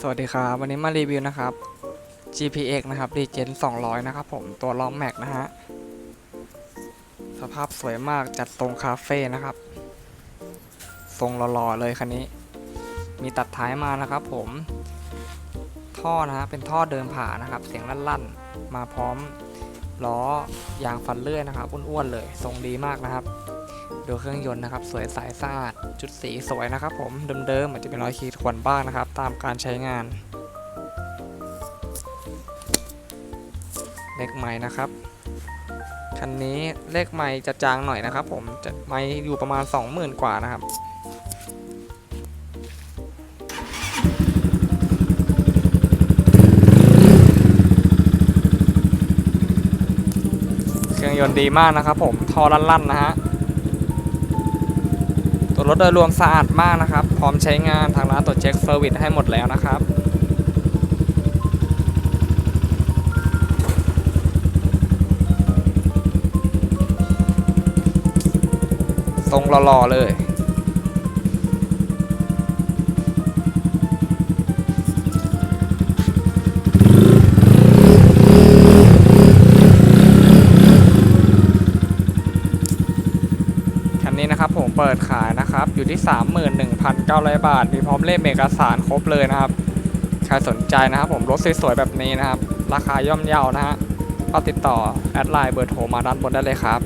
สวัสดีครับ วันนี้มารีวิวนะครับ GPX นะครับ Regen 200 นะครับผมตัวล้อแม็กนะฮะ สภาพสวยมากจัดทรงคาเฟ่นะครับ ทรงหล่อๆเลยคันนี้ มีตัดท้ายมานะครับผม ท่อนะฮะเป็นท่อเดินผ่านะครับ เสียงลั่นๆ มาพร้อมล้อยางฟันเลื่อยนะครับอ้วนๆเลย ทรงดีมากนะครับ ดูเครื่องยนต์นะครับ สวยใสสะอาด จุดสีสวยนะครับผม เดิมๆอาจจะเป็นรอยขีดข่วนบ้างนะครับ ตามการใช้งาน เลขไม้นะครับ คันนี้เลขไม้จะจางหน่อยนะครับ ผม จะไม้อยู่ประมาณ 20,000 กว่านะครับเครื่องยนต์ดีมากนะครับผมท่อลั่นๆนะฮะ ตัวรถโดยรวมสะอาดมากนะครับ พร้อมใช้งานทางร้านตรวจเช็คเซอร์วิสให้หมดแล้วนะครับทรงหล่อๆเลย นี้นะครับผมเปิดขายนะครับอยู่ที่ 31,900 บาท มีพร้อมเล่มเอกสารครบเลยนะครับใครสนใจนะครับผมรถสวยๆแบบนี้นะครับ ราคาย่อมเยานะฮะก็ติดต่อแอดไลน์เบอร์โทรมาด้านบนได้เลยครับ